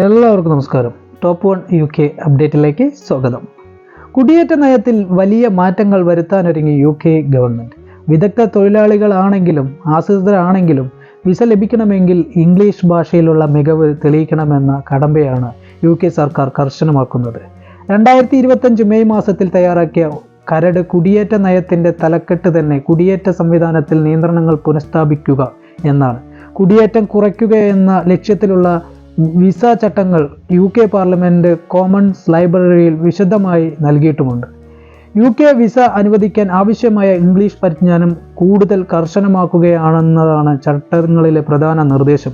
എല്ലാവർക്കും നമസ്കാരം. Top one U K അപ്ഡേറ്റിലേക്ക് സ്വാഗതം. കുടിയേറ്റ നയത്തിൽ വലിയ മാറ്റങ്ങൾ വരുത്താനൊരുങ്ങി യു കെ ഗവൺമെന്റ് വിദഗ്ധ തൊഴിലാളികളാണെങ്കിലും ആശ്രിതരാണെങ്കിലും വിസ ലഭിക്കണമെങ്കിൽ ഇംഗ്ലീഷ് ഭാഷയിലുള്ള മികവ് തെളിയിക്കണമെന്ന കടമ്പയാണ് യു കെ സർക്കാർ കർശനമാക്കുന്നത്. രണ്ടായിരത്തി ഇരുപത്തഞ്ച് മെയ് മാസത്തിൽ തയ്യാറാക്കിയ കരട് കുടിയേറ്റ നയത്തിന്റെ തലക്കെട്ട് തന്നെ കുടിയേറ്റ സംവിധാനത്തിൽ നിയന്ത്രണങ്ങൾ പുനഃസ്ഥാപിക്കുക എന്നാണ്. കുടിയേറ്റം കുറയ്ക്കുക എന്ന ലക്ഷ്യത്തിലുള്ള വിസ ചട്ടങ്ങൾ യു കെ പാർലമെന്റ് കോമൺസ് ലൈബ്രറിയിൽ വിശദമായി നൽകിയിട്ടുമുണ്ട്. യു കെ വിസ അനുവദിക്കാൻ ആവശ്യമായ ഇംഗ്ലീഷ് പരിജ്ഞാനം കൂടുതൽ കർശനമാക്കുകയാണെന്നതാണ് ചട്ടങ്ങളിലെ പ്രധാന നിർദ്ദേശം.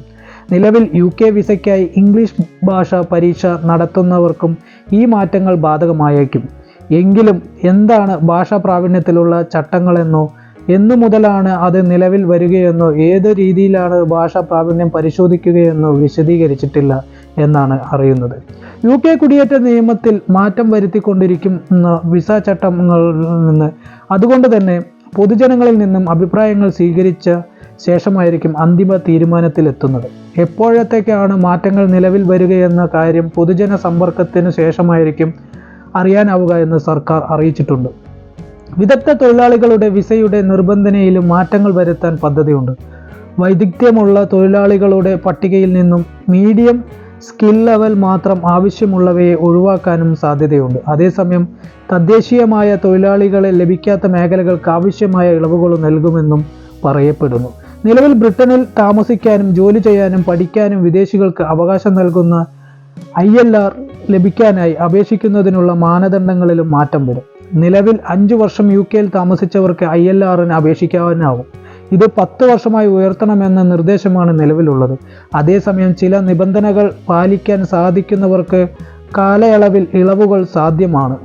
നിലവിൽ യു കെ വിസയ്ക്കായി ഇംഗ്ലീഷ് ഭാഷ പരീക്ഷ നടത്തുന്നവർക്കും ഈ മാറ്റങ്ങൾ ബാധകമായേക്കും. എങ്കിലും എന്താണ് ഭാഷാ പ്രാവീണ്യത്തിലുള്ള ചട്ടങ്ങളെന്നോ എന്നു മുതലാണ് അത് നിലവിൽ വരികയെന്നോ ഏത് രീതിയിലാണ് ഭാഷാ പ്രാവീണ്യം പരിശോധിക്കുകയെന്നോ വിശദീകരിച്ചിട്ടില്ല എന്നാണ് അറിയുന്നത്. യു കെ കുടിയേറ്റ നിയമത്തിൽ മാറ്റം വരുത്തിക്കൊണ്ടിരിക്കും വിസ ചട്ടങ്ങളിൽ നിന്ന്. അതുകൊണ്ട് തന്നെ പൊതുജനങ്ങളിൽ നിന്നും അഭിപ്രായങ്ങൾ സ്വീകരിച്ച ശേഷമായിരിക്കും അന്തിമ തീരുമാനത്തിലെത്തുന്നത്. എപ്പോഴത്തേക്കാണ് മാറ്റങ്ങൾ നിലവിൽ വരികയെന്ന കാര്യം പൊതുജന സമ്പർക്കത്തിന് ശേഷമായിരിക്കും അറിയാനാവുക എന്ന് സർക്കാർ അറിയിച്ചിട്ടുണ്ട്. വിദഗ്ധ തൊഴിലാളികളുടെ വിസയുടെ നിർബന്ധനയിലും മാറ്റങ്ങൾ വരുത്താൻ പദ്ധതിയുണ്ട്. വൈദഗ്ധ്യമുള്ള തൊഴിലാളികളുടെ പട്ടികയിൽ നിന്നും മീഡിയം സ്കിൽ ലെവൽ മാത്രം ആവശ്യമുള്ളവയെ ഒഴിവാക്കാനും സാധ്യതയുണ്ട്. അതേസമയം തദ്ദേശീയമായ തൊഴിലാളികളെ ലഭിക്കാത്ത മേഖലകൾക്ക് ആവശ്യമായ ഇളവുകൾ നൽകുമെന്നും പറയപ്പെടുന്നു. നിലവിൽ ബ്രിട്ടനിൽ താമസിക്കാനും ജോലി ചെയ്യാനും പഠിക്കാനും വിദേശികൾക്ക് അവകാശം നൽകുന്ന ഐ ലഭിക്കാനായി അപേക്ഷിക്കുന്നതിനുള്ള മാനദണ്ഡങ്ങളിലും മാറ്റം വരും. നിലവിൽ അഞ്ചു വർഷം യു കെയിൽ താമസിച്ചവർക്ക് ഐ എൽ ആറിന് അപേക്ഷിക്കാനാവും. ഇത് പത്ത് വർഷമായി ഉയർത്തണമെന്ന നിർദ്ദേശമാണ് നിലവിലുള്ളത്. അതേസമയം ചില നിബന്ധനകൾ പാലിക്കാൻ സാധിക്കുന്നവർക്ക് കാലയളവിൽ ഇളവുകൾ സാധ്യമാണ്.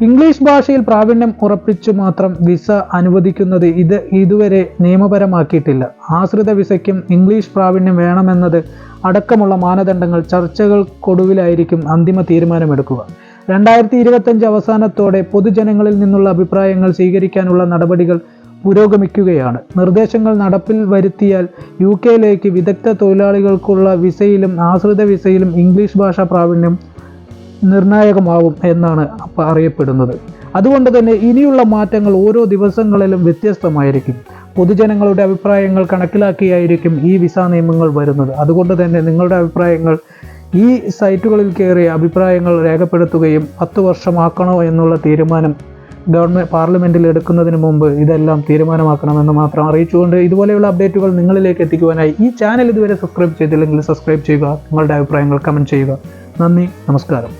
ഇംഗ്ലീഷ് ഭാഷയിൽ പ്രാവീണ്യം ഉറപ്പിച്ചു മാത്രം വിസ അനുവദിക്കുന്നത് ഇത് ഇതുവരെ നിയമപരമാക്കിയിട്ടില്ല. ആശ്രിത വിസയ്ക്കും ഇംഗ്ലീഷ് പ്രാവീണ്യം വേണമെന്നത് അടക്കമുള്ള മാനദണ്ഡങ്ങൾ ചർച്ചകൾക്കൊടുവിലായിരിക്കും അന്തിമ തീരുമാനമെടുക്കുക. രണ്ടായിരത്തി ഇരുപത്തഞ്ച് അവസാനത്തോടെ പൊതുജനങ്ങളിൽ നിന്നുള്ള അഭിപ്രായങ്ങൾ സ്വീകരിക്കാനുള്ള നടപടികൾ പുരോഗമിക്കുകയാണ്. നിർദ്ദേശങ്ങൾ നടപ്പിൽ വരുത്തിയാൽ യു കെയിലേക്ക് വിദഗ്ധ തൊഴിലാളികൾക്കുള്ള വിസയിലും ആശ്രിത വിസയിലും ഇംഗ്ലീഷ് ഭാഷാ പ്രാവീണ്യം നിർണായകമാവും എന്നാണ് അറിയപ്പെടുന്നത്. അതുകൊണ്ട് തന്നെ ഇനിയുള്ള മാറ്റങ്ങൾ ഓരോ ദിവസങ്ങളിലും വ്യത്യസ്തമായിരിക്കും. പൊതുജനങ്ങളുടെ അഭിപ്രായങ്ങൾ കണക്കിലാക്കിയായിരിക്കും ഈ വിസ നിയമങ്ങൾ വരുന്നത്. അതുകൊണ്ട് തന്നെ നിങ്ങളുടെ അഭിപ്രായങ്ങൾ ഈ സൈറ്റുകളിൽ കയറി അഭിപ്രായങ്ങൾ രേഖപ്പെടുത്തുകയും പത്ത് വർഷമാക്കണോ എന്നുള്ള തീരുമാനം ഗവൺമെന്റ് പാർലമെന്റിൽ എടുക്കുന്നതിന് മുമ്പ് ഇതെല്ലാം തീരുമാനമാക്കണമെന്ന് മാത്രം അറിയിച്ചുകൊണ്ട് ഇതുപോലെയുള്ള അപ്ഡേറ്റുകൾ നിങ്ങളിലേക്ക് എത്തിക്കുവാനായി ഈ ചാനൽ ഇതുവരെ സബ്സ്ക്രൈബ് ചെയ്തില്ലെങ്കിൽ സബ്സ്ക്രൈബ് ചെയ്യുക. നിങ്ങളുടെ അഭിപ്രായങ്ങൾ കമന്റ് ചെയ്യുക. നന്ദി നമസ്കാരം.